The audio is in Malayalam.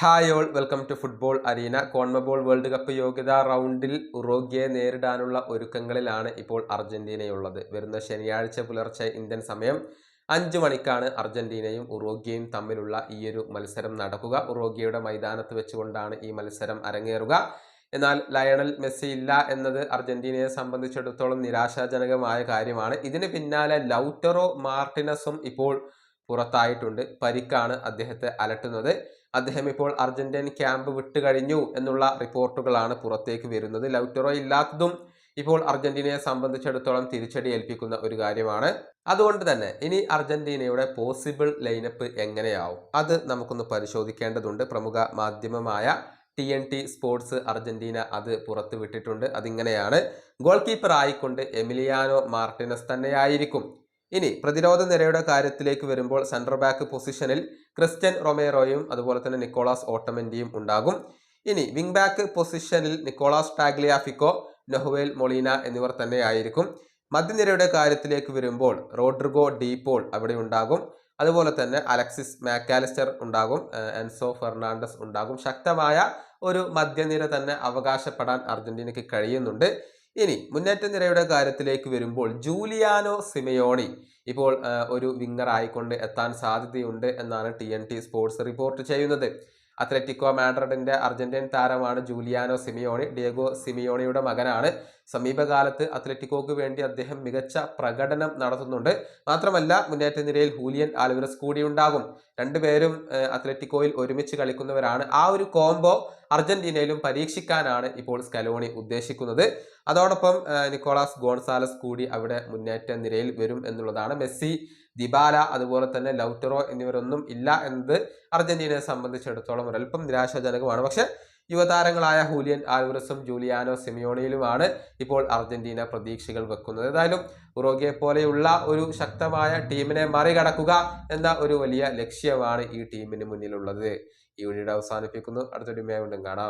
Hi all welcome to football arena CONMEBOL world cup യോഗ്യതാ റൗണ്ടിൽ ഉറോഗ്യയെ നേരിടാനുള്ള ഒരുക്കങ്ങളിലാണ് ഇപ്പോൾ അർജന്റീനയുള്ളത്. വരുന്ന ശനിയാഴ്ച പുലർച്ചെ ഇന്ത്യൻ സമയം അഞ്ച് മണിക്കാണ് അർജന്റീനയും ഉറോഗ്യയും തമ്മിലുള്ള ഈ ഒരു മത്സരം നടക്കുക. ഉറോഗ്യയുടെ മൈതാനത്ത് വെച്ചുകൊണ്ടാണ് ഈ മത്സരം അരങ്ങേറുക. എന്നാൽ ലയണൽ മെസ്സി ഇല്ല എന്നത് അർജന്റീനയെ സംബന്ധിച്ചിടത്തോളം നിരാശാജനകമായ കാര്യമാണ്. ഇതിന് പിന്നാലെ ലൗറ്ററോ മാർട്ടിനസും ഇപ്പോൾ പുറത്തായിട്ടുണ്ട്. പരിക്കാണ് അദ്ദേഹത്തെ അലട്ടുന്നത്. അദ്ദേഹം ഇപ്പോൾ അർജന്റീൻ ക്യാമ്പ് വിട്ടു കഴിഞ്ഞു എന്നുള്ള റിപ്പോർട്ടുകളാണ് പുറത്തേക്ക് വരുന്നത്. ലൗറ്ററോ ഇല്ലാത്തതും ഇപ്പോൾ അർജന്റീനയെ സംബന്ധിച്ചിടത്തോളം തിരിച്ചടി ഏൽപ്പിക്കുന്ന ഒരു കാര്യമാണ്. അതുകൊണ്ട് തന്നെ ഇനി അർജന്റീനയുടെ പോസിബിൾ ലൈനപ്പ് എങ്ങനെയാവും? അത് നമുക്കൊന്ന് പരിശോധിക്കേണ്ടതുണ്ട്. പ്രമുഖ മാധ്യമമായ T N T Sports Argentina അത് പുറത്തുവിട്ടിട്ടുണ്ട് അതിങ്ങനെയാണ്. ഗോൾ കീപ്പർ ആയിക്കൊണ്ട് എമിലിയാനോ മാർട്ടിനസ് തന്നെയായിരിക്കും. ഇനി പ്രതിരോധ നിരയുടെ കാര്യത്തിലേക്ക് വരുമ്പോൾ സെൻട്രർ ബാക്ക് പൊസിഷനിൽ ക്രിസ്ത്യൻ റൊമേറോയും അതുപോലെ തന്നെ നിക്കോളാസ് ഓട്ടമന്റിയും ഉണ്ടാകും. ഇനി വിംഗ് ബാക്ക് പൊസിഷനിൽ നിക്കോളാസ് ടാഗ്ലിയാഫിക്കോ നൊഹുവേൽ മൊളീന എന്നിവർ തന്നെയായിരിക്കും മധ്യനിരയുടെ കാര്യത്തിലേക്ക് വരുമ്പോൾ റോഡ്രിഗോ ഡീപോൾ അവിടെ ഉണ്ടാകും. അതുപോലെ തന്നെ അലക്സിസ് മാക്കാലിസ്റ്റർ ഉണ്ടാകും. എൻസോ ഫെർണാണ്ടസ് ഉണ്ടാകും. ശക്തമായ ഒരു മധ്യനിര തന്നെ അവകാശപ്പെടാൻ അർജന്റീനയ്ക്ക് കഴിയുന്നുണ്ട്. ഇനി മുന്നേറ്റ നിരയുടെ കാര്യത്തിലേക്ക് വരുമ്പോൾ ജൂലിയാനോ സിമയോണി ഇപ്പോൾ ഒരു വിങ്ങർ ആയിക്കൊണ്ട് എത്താൻ സാധ്യതയുണ്ട് എന്നാണ് T N T Sports report ചെയ്യുന്നത്. അത്ലറ്റിക്കോ മാഡ്രിഡിന്റെ അർജന്റീൻ താരമാണ് ജൂലിയാനോ സിമിയോണി. ഡിയഗോ സിമിയോണിയുടെ മകനാണ് സമീപകാലത്ത് അത്ലറ്റിക്കോക്ക് വേണ്ടി അദ്ദേഹം മികച്ച പ്രകടനം നടത്തുന്നുണ്ട്. മാത്രമല്ല മുന്നേറ്റ നിരയിൽ ഹൂലിയൻ ആൽവറസ് കൂടി ഉണ്ടാകും രണ്ടുപേരും അത്ലറ്റിക്കോയിൽ ഒരുമിച്ച് കളിക്കുന്നവരാണ്. ആ ഒരു കോംബോ അർജന്റീനയിലും പരീക്ഷിക്കാനാണ് ഇപ്പോൾ സ്കലോണി ഉദ്ദേശിക്കുന്നത്. അതോടൊപ്പം നിക്കോളാസ് ഗോൺസാലസ് കൂടി അവിടെ മുന്നേറ്റ നിരയിൽ വരും എന്നുള്ളതാണ്. മെസ്സി ദിബാല അതുപോലെ തന്നെ ലൗറ്ററോ എന്നിവരൊന്നും ഇല്ല എന്നത് അർജന്റീനയെ സംബന്ധിച്ചിടത്തോളം ഒരൽപ്പം നിരാശാജനകമാണ്. പക്ഷെ യുവതാരങ്ങളായ ഹൂലിയൻ ആൽവറസും ജൂലിയാനോ സെമിയോണിയിലുമാണ് ഇപ്പോൾ അർജന്റീന പ്രതീക്ഷകൾ വെക്കുന്നത്. ഏതായാലും ഉറോഗിയെ പോലെയുള്ള ഒരു ശക്തമായ ടീമിനെ മറികടക്കുക എന്ന ഒരു വലിയ ലക്ഷ്യമാണ് ഈ ടീമിന് മുന്നിലുള്ളത്. ഈ വീഡിയോ അവസാനിപ്പിക്കുന്നു. അടുത്തൊരു മേ വീണ്ടും കാണാം.